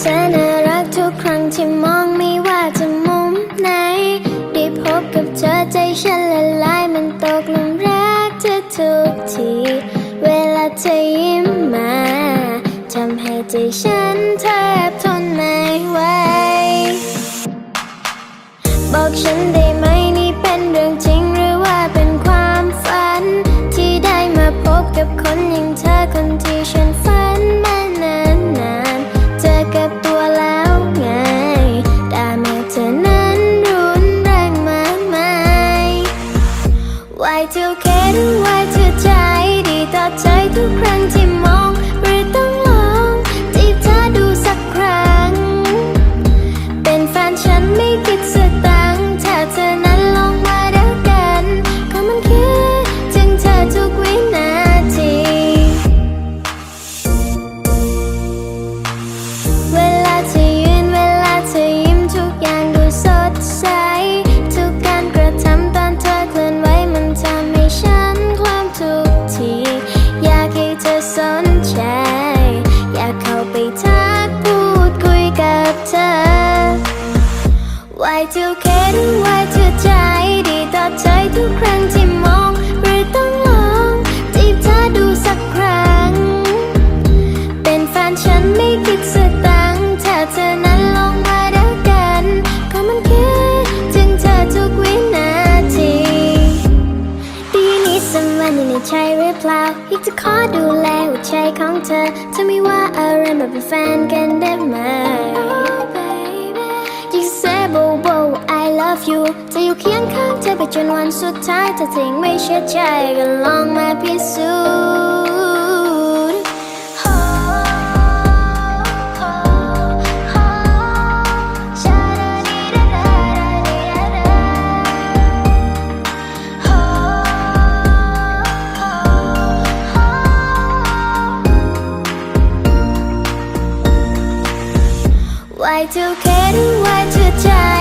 ก็เธอน่ารักทุกครั้งที่มองไม่ว่าจะมุมไหน ได้พบกับเธอใจฉันละลายมันตกหลุมรักเธอทุกที เวลาเธอยิ้มมาทำให้ใจฉันแทบทนไม่ไหวบอกฉันได้ไหม Y2K หรือ Y2 ใจดีต่อใจทุกครั้งที่มอง หรือต้องลองจีบเธอดูสักครั้ง เป็นแฟนฉันไม่คิดสตังค์ถ้าเธอนั้นลองมาเดียวกันก็มันคิดถึงเธอทุกวินาที Do you need someone ในใจหรือเปล่าอยากจะขอดูแลหัวใจของเธอเธอไม่ว่าอะไรมาเป็นแฟนกันได้ไหม ยิ่งเซโบโบ I love you จะอยู่เคียงข้างเธอไปจนวันสุดท้ายถ้าทิ้งไม่เชื่อใจก็ลองมาพิสูจน์ Y2K หรือ Y2